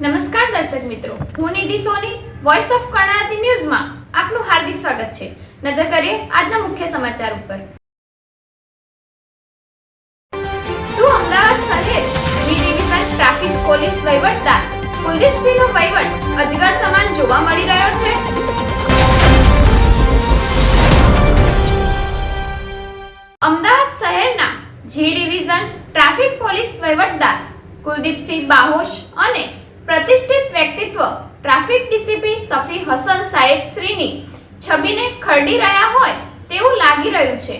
નમસ્કાર દર્શક મિત્રો. હું નિધિ સોની વોઇસ ઓફ કર્ણાવતી ન્યૂઝમાં આપનું હાર્દિક સ્વાગત છે. નજર કરીએ આજના મુખ્ય સમાચાર ઉપર. શું અમદાવાદ શહેર બી ડિવિઝન ટ્રાફિક પોલીસ વહીવટદાર કુલદીપસિંહનો વહીવટ અજગર સમાન જોવા મળી રહ્યો છે? અમદાવાદ શહેરના જી ડિવિઝન ટ્રાફિક પોલીસ વહીવટદાર કુલદીપસિંહ બાહોશ અને પ્રતિષ્ઠિત વ્યક્તિત્વ ટ્રાફિક ડીસીપી સફી હસન સાહેબ શ્રીની છબીને ખરડી રહ્યા હોય તેવું લાગી રહ્યું છે.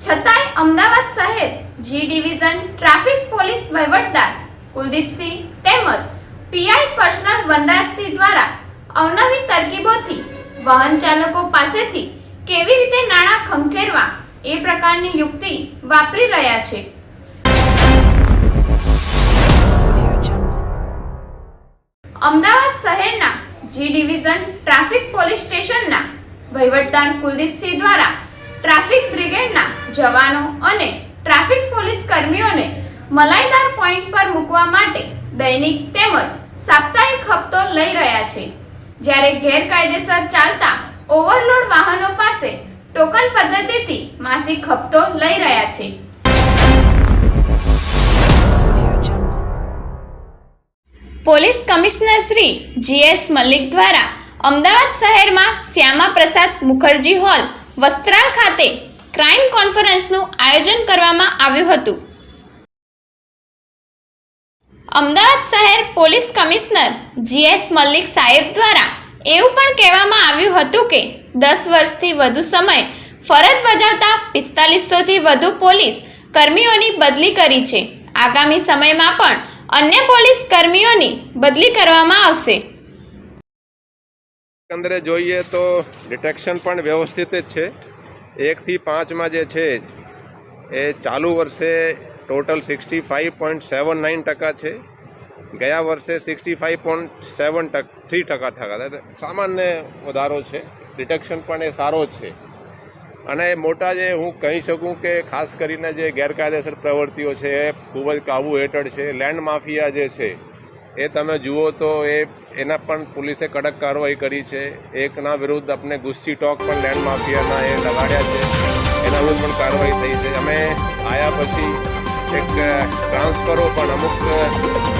છતાંય અમદાવાદ શહેર જી ડિવિઝન ટ્રાફિક પોલીસ વહીવટદાર કુલદીપસિંહ તેમજ પીઆઈ પર્સનલ વનરાજસિંહ દ્વારા અવનવી તરકીબોથી વાહન ચાલકો પાસેથી કેવી રીતે નાણાં ખંખેરવા એ પ્રકારની યુક્તિ વાપરી રહ્યા છે. અમદાવાદ શહેરના જી ડિવિઝન ટ્રાફિક પોલીસ સ્ટેશનના વહીવટદાર કુલદીપસિંહ દ્વારા ટ્રાફિક બ્રિગેડના જવાનો અને ટ્રાફિક પોલીસ કર્મીઓને મલાઈદાર પોઈન્ટ પર મૂકવા માટે દૈનિક તેમજ સાપ્તાહિક હપ્તો લઈ રહ્યા છે. જ્યારે ગેરકાયદેસર ચાલતા ઓવરલોડ વાહનો પાસે ટોકન પદ્ધતિથી માસિક હપ્તો લઈ રહ્યા છે. Police commissioner Shri GS Malik દ્વારા અમદાવાદ શહેરમાં શ્યામા પ્રસાદ મુખર્જી હોલ, વસ્ત્રાલ ખાતે ક્રાઇમ કોન્ફરન્સનું આયોજન કરવામાં આવ્યું હતું. અમદાવાદ શહેર પોલીસ કમિશનર જીએસ મલિક સાહેબ દ્વારા એવું પણ કહેવામાં આવ્યું હતું કે દસ વર્ષથી વધુ સમય ફરજ બજાવતા પિસ્તાલીસોથી વધુ પોલીસ કર્મીઓની બદલી કરી છે. આગામી સમયમાં પણ અન્ય પોલીસ કર્મીઓની બદલી કરવામાં આવશે. એકંદરે જોઈએ તો ડિટેક્શન પણ વ્યવસ્થિત જ છે. એકથી પાંચમાં જે છે, એ ચાલુ વર્ષે total sixty five point seven nine ટકા છે. ગયા વર્ષે સિક્સટી ફાઇવ પોઈન્ટ સેવન ટક, થ્રી ટકા ટકા એટલે સામાન્ય વધારો છે. ડિટેક્શન પણ એ સારો જ છે. અને મોટા જે હું કહી શકું કે ખાસ કરીને જે ગેરકાયદેસર પ્રવૃત્તિઓ છે, એ ખૂબ જ કાબુ હેઠળ છે. લેન્ડ માફિયા જે છે, એ તમે જુઓ તો એ, એના પણ પોલીસે કડક કાર્યવાહી કરી છે. એકના વિરુદ્ધ આપણે ગુસ્સી ટોક પણ લેન્ડ માફિયાના એ લગાડ્યા છે. એના વિરુદ્ધ પણ કાર્યવાહી થઈ છે. અમે આયા પછી એક ટ્રાન્સફરો પણ અમુક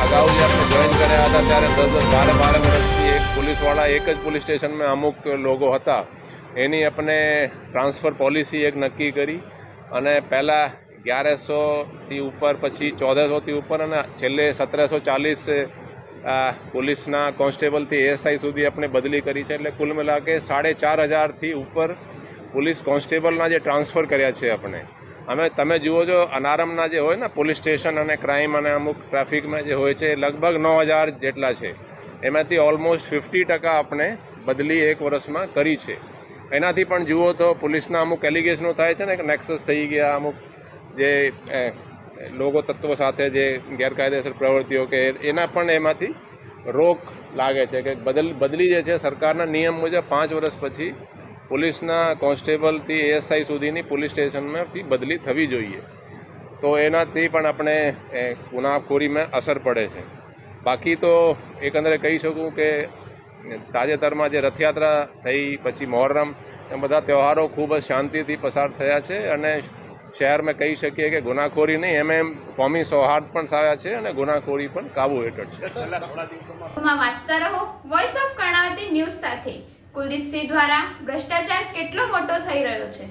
અગાઉ કર્યા હતા ત્યારે દસ દસ બાર બાર વર્ષથી એક પોલીસવાળા, એક જ પોલીસ સ્ટેશનમાં અમુક લોકો હતા. એની આપણે ટ્રાન્સફર પોલિસી એક નક્કી કરી અને પહેલાં અગિયારસોથી ઉપર, પછી ચૌદસોથી ઉપર અને છેલ્લે સત્તરસો ચાલીસ પોલીસના કોન્સ્ટેબલથી એએસઆઈ સુધી આપણે બદલી કરી છે. એટલે કુલ મિલા કે સાડે ચાર હજારથી ઉપર પોલીસ કોન્સ્ટેબલના જે ટ્રાન્સફર કર્યા છે આપણે. અમે તમે જુઓ છો, અનારમના જે હોય ને, પોલીસ સ્ટેશન અને ક્રાઇમ અને અમુક ટ્રાફિકમાં જે હોય છે લગભગ નવ હજાર જેટલા છે. એમાંથી ઓલમોસ્ટ ફિફ્ટી ટકા આપણે બદલી એક વર્ષમાં કરી છે. એનાથી પણ જુઓ તો પોલીસના અમુક એલિગેશનો થાય છે ને નેક્સસ થઈ ગયા, અમુક જે લોકો તત્વો સાથે જે ગેરકાયદેસર પ્રવૃત્તિઓ કે એના પણ એમાંથી રોક લાગે છે કે બદલ બદલી જે છે, સરકારના નિયમ મુજબ પાંચ વર્ષ પછી પોલીસના કોન્સ્ટેબલથી એએસઆઈ સુધીની પોલીસ સ્ટેશનમાંથી બદલી થવી જોઈએ. તો એનાથી પણ આપણે ગુનાખોરીમાં અસર પડે છે. બાકી તો એકંદરે કહી શકું કે, તાજેતરમાં જે રથયાત્રા થઈ, પછી મહોરમ એ બધા તહેવારો ખૂબ જ શાંતિથી પસાર થયા છે અને શહેરમાં કહી શકીએ કે ગુનાખોરી નહીં, એમ એમ કોમી સૌહાર્દ પણ સારા છે અને ગુનાખોરી પણ કાબુ હેઠળ છે. વોઇસ ઓફ કર્ણાવતી ન્યૂઝ સાથે. કુલદીપસિંહ દ્વારા ભ્રષ્ટાચાર કેટલો મોટો થઈ રહ્યો છે?